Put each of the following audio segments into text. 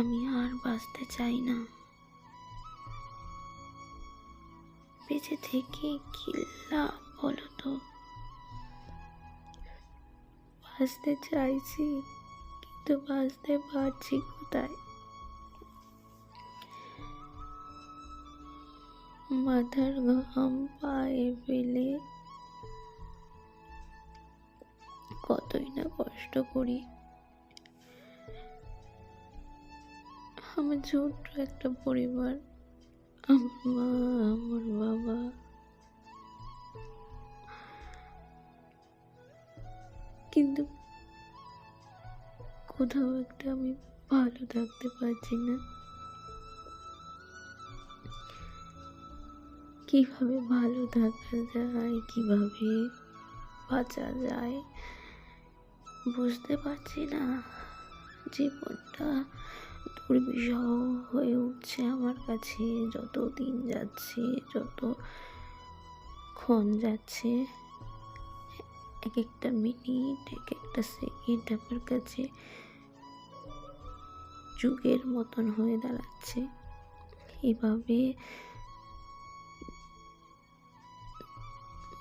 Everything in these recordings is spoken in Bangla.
আমি আর বাঁচতে চাই না। বেঁচে থেকে কি বলো তো? বাঁচতে চাইছি, কিন্তু বাঁচতে পারছি কোথায়? মাথার ঘাম পায়ে ফেলে কতই না কষ্ট করি। আমার ছোট্ট একটা পরিবার। আমার মা আমার বাবা। কিন্তু কোথাও একটা আমি ভালো থাকতে পারছি না। কীভাবে ভালো থাকা যায়, কীভাবে বাঁচা যায়, বুঝতে পারছি না। জীবনটা দুর্বিষহ হয়ে উঠছে আমার কাছে। যত দিন যাচ্ছে যত ক্ষণ যাচ্ছে এক একটা মিনিট এক একটা সেকেন্ড আমার কাছে যুগের মতন হয়ে দাঁড়াচ্ছে। এভাবে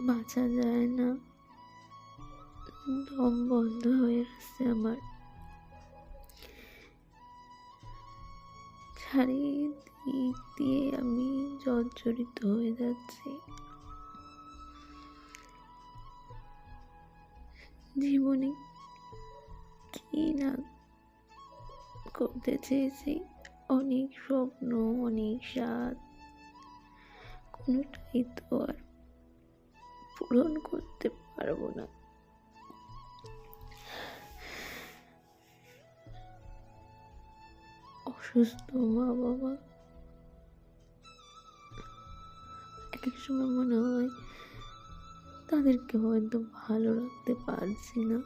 বাঁচা যায় না। দম বন্ধ হয়ে আসছে আমার। চারিদিক দিয়ে আমি জর্জরিত হয়ে যাচ্ছি। জীবনে কি না করতে চেয়েছি? অনেক স্বপ্ন, অনেক স্বাদ, কোনোটাই তো আর পূরণ করতে পারব না। অসুস্থ মা বাবা। এক এক সময় মনে হয় তাদেরকে হয়তো ভালো রাখতে পারছি না।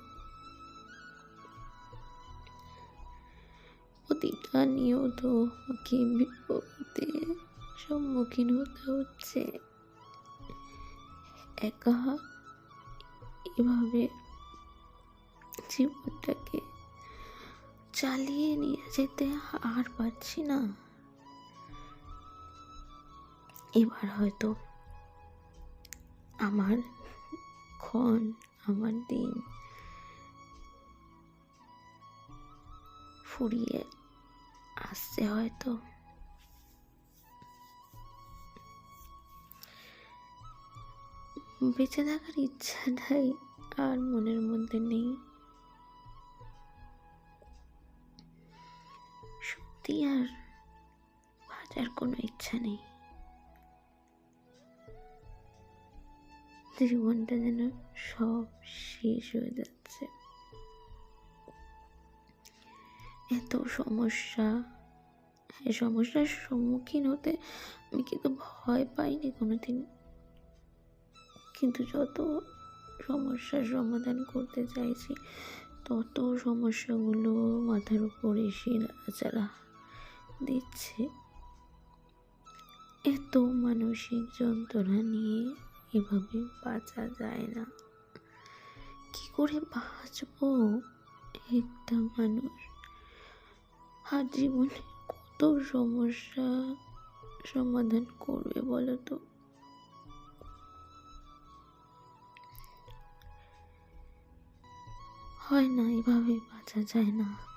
প্রতিটা নিয়ত আমাকে বিপদে সম্মুখীন হতে হচ্ছে। একা এভাবে জীবনটাকে চালিয়ে নিয়ে যেতে আর পারছি না। এবার হয়তো আমার ক্ষণ, আমার দিন ফুরিয়ে আসছে হয়তো। বেঁচে থাকার ইচ্ছাটাই আর মনের মধ্যে নেই। সত্যি আর বাঁচার কোনো ইচ্ছা নেই। জীবনটা যেন সব শেষ হয়ে যাচ্ছে। এত সমস্যা, এই সমস্যার সম্মুখীন হতে আমি কিন্তু ভয় পাইনি কোনোদিন। কিন্তু যত সমস্যার সমাধান করতে চাইছি, তত সমস্যাগুলো মাথার উপর এসে নাড়াচাড়া দিচ্ছে। এত মানসিক যন্ত্রণা নিয়ে এভাবে বাঁচা যায় না। কি করে বাঁচবো? একটা মানুষ আর জীবনে কত সমস্যা সমাধান করবে বলো তো? হয় না, এভাবে বাঁচা যায় না।